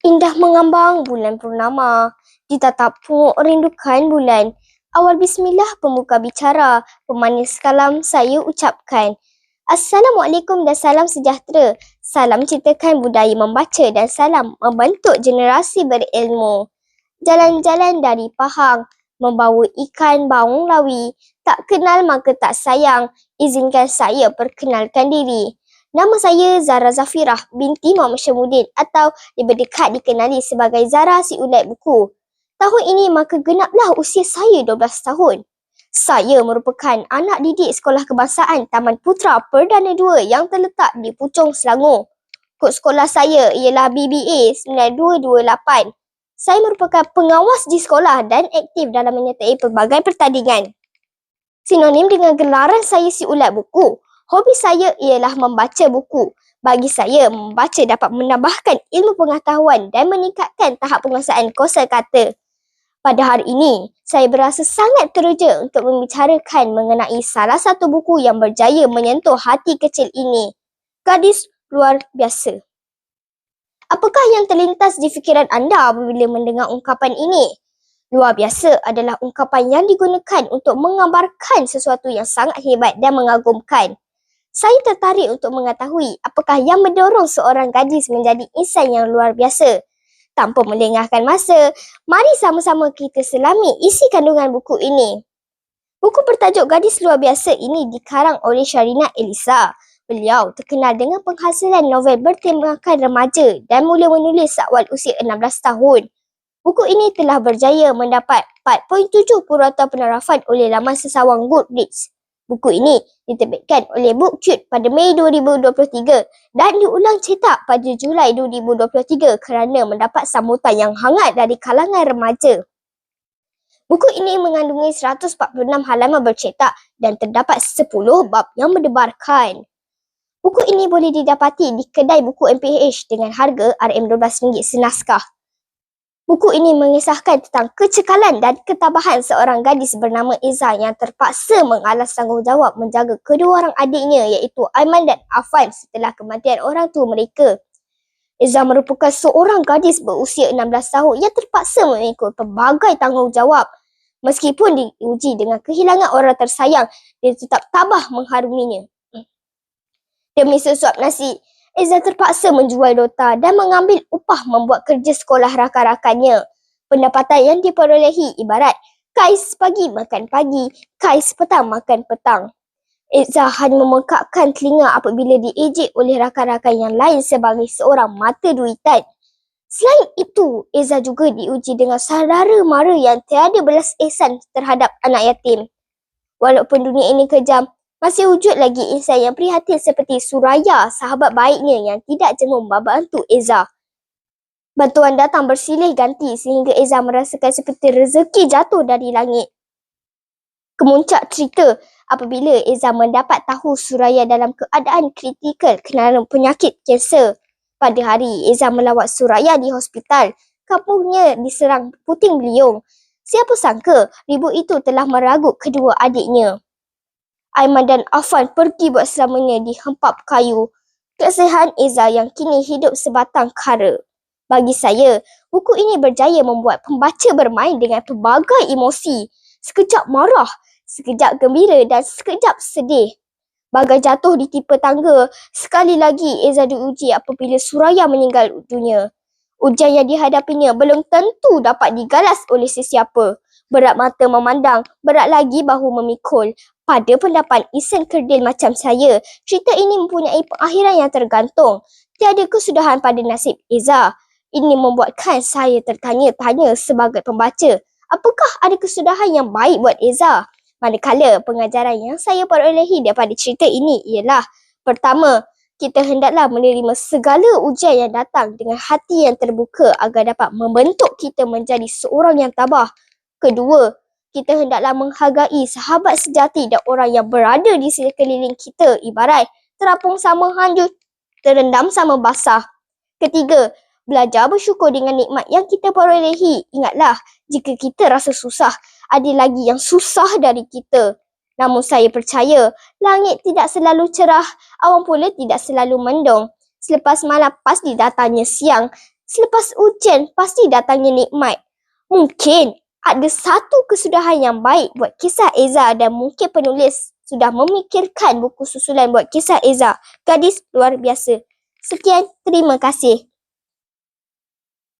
Indah mengambang bulan purnama. Ditatap punguk rindukan bulan. Awal bismillah pembuka bicara. Pemanis kalam saya ucapkan. Assalamualaikum dan salam sejahtera. Salam ciptakan budaya membaca dan salam membentuk generasi berilmu. Jalan-jalan dari Pahang membawa ikan baung lawi. Tak kenal maka tak sayang. Izinkan saya perkenalkan diri. Nama saya Zara Zafirah binti Muhammad Syamuddin atau lebih dekat dikenali sebagai Zara si ulat buku. Tahun ini maka genaplah usia saya 12 tahun. Saya merupakan anak didik Sekolah Kebangsaan Taman Putra Perdana 2 yang terletak di Puchong, Selangor. Kod sekolah saya ialah BBA 9228. Saya merupakan pengawas di sekolah dan aktif dalam menyertai pelbagai pertandingan. Sinonim dengan gelaran saya si ulat buku Hobi saya ialah membaca buku. Bagi saya, membaca dapat menambahkan ilmu pengetahuan dan meningkatkan tahap penguasaan kosa kata. Pada hari ini, saya berasa sangat teruja untuk membicarakan mengenai salah satu buku yang berjaya menyentuh hati kecil ini. Gadis luar biasa. Apakah yang terlintas di fikiran anda apabila mendengar ungkapan ini? Luar biasa adalah ungkapan yang digunakan untuk menggambarkan sesuatu yang sangat hebat dan mengagumkan. Saya tertarik untuk mengetahui apakah yang mendorong seorang gadis menjadi insan yang luar biasa. Tanpa melengahkan masa, mari sama-sama kita selami isi kandungan buku ini. Buku bertajuk Gadis Luar Biasa ini dikarang oleh Sharina Elisa. Beliau terkenal dengan penghasilan novel bertemakan remaja dan mula menulis sewaktu usia 16 tahun. Buku ini telah berjaya mendapat 4.7 purata penarafan oleh laman sesawang Goodreads. Buku ini diterbitkan oleh BookCute pada Mei 2023 dan diulang cetak pada Julai 2023 kerana mendapat sambutan yang hangat dari kalangan remaja. Buku ini mengandungi 146 halaman bercetak dan terdapat 10 bab yang mendebarkan. Buku ini boleh didapati di kedai buku MPH dengan harga RM12 senaskah. Buku ini mengisahkan tentang kecekalan dan ketabahan seorang gadis bernama Iza yang terpaksa mengalas tanggungjawab menjaga kedua orang adiknya iaitu Aiman dan Afan setelah kematian orang tua mereka. Iza merupakan seorang gadis berusia 16 tahun yang terpaksa mengikut pelbagai tanggungjawab. Meskipun diuji dengan kehilangan orang tersayang, dia tetap tabah mengharuminya. Demi sesuap nasi, Eza terpaksa menjual Dota dan mengambil upah membuat kerja sekolah rakan-rakannya. Pendapatan yang diperolehi ibarat kais pagi makan pagi, kais petang makan petang. Eza hanya memekakkan telinga apabila diejek oleh rakan-rakan yang lain sebagai seorang mata duitan. Selain itu, Eza juga diuji dengan saudara mara yang tiada belas ehsan terhadap anak yatim. Walaupun dunia ini kejam, masih wujud lagi insan yang prihatin seperti Suraya, sahabat baiknya yang tidak jemu membantu Eza. Bantuan datang bersilih ganti sehingga Eza merasakan seperti rezeki jatuh dari langit. Kemuncak cerita apabila Eza mendapat tahu Suraya dalam keadaan kritikal kerana penyakit kanser. Pada hari Eza melawat Suraya di hospital, kampungnya diserang puting beliung. Siapa sangka ribut itu telah meragut kedua adiknya. Aiman dan Afan pergi buat selamanya di hempap kayu. Kesehan Eza yang kini hidup sebatang kara. Bagi saya, buku ini berjaya membuat pembaca bermain dengan pelbagai emosi. Sekejap marah, sekejap gembira dan sekejap sedih. Bagai jatuh di tipe tangga, sekali lagi Eza diuji apabila Suraya meninggal dunia. Ujian yang dihadapinya belum tentu dapat digalas oleh sesiapa. Berat mata memandang, berat lagi bahu memikul. Pada pendapat Isen Kerdil macam saya, cerita ini mempunyai pengakhiran yang tergantung. Tiada kesudahan pada nasib Eza. Ini membuatkan saya tertanya-tanya sebagai pembaca. Apakah ada kesudahan yang baik buat Eza? Manakala pengajaran yang saya perolehi daripada cerita ini ialah Pertama, kita hendaklah menerima segala ujian yang datang dengan hati yang terbuka agar dapat membentuk kita menjadi seorang yang tabah. Kedua, kita hendaklah menghargai sahabat sejati dan orang yang berada di sekeliling kita ibarat terapung sama hanyut, terendam sama basah. Ketiga, belajar bersyukur dengan nikmat yang kita perolehi. Ingatlah, jika kita rasa susah, ada lagi yang susah dari kita. Namun saya percaya, langit tidak selalu cerah, awan pula tidak selalu mendung. Selepas malam pasti datangnya siang. Selepas ujian, pasti datangnya nikmat. Mungkin ada satu kesudahan yang baik buat kisah Eza dan mungkin penulis sudah memikirkan buku susulan buat kisah Eza. Gadis luar biasa. Sekian, terima kasih.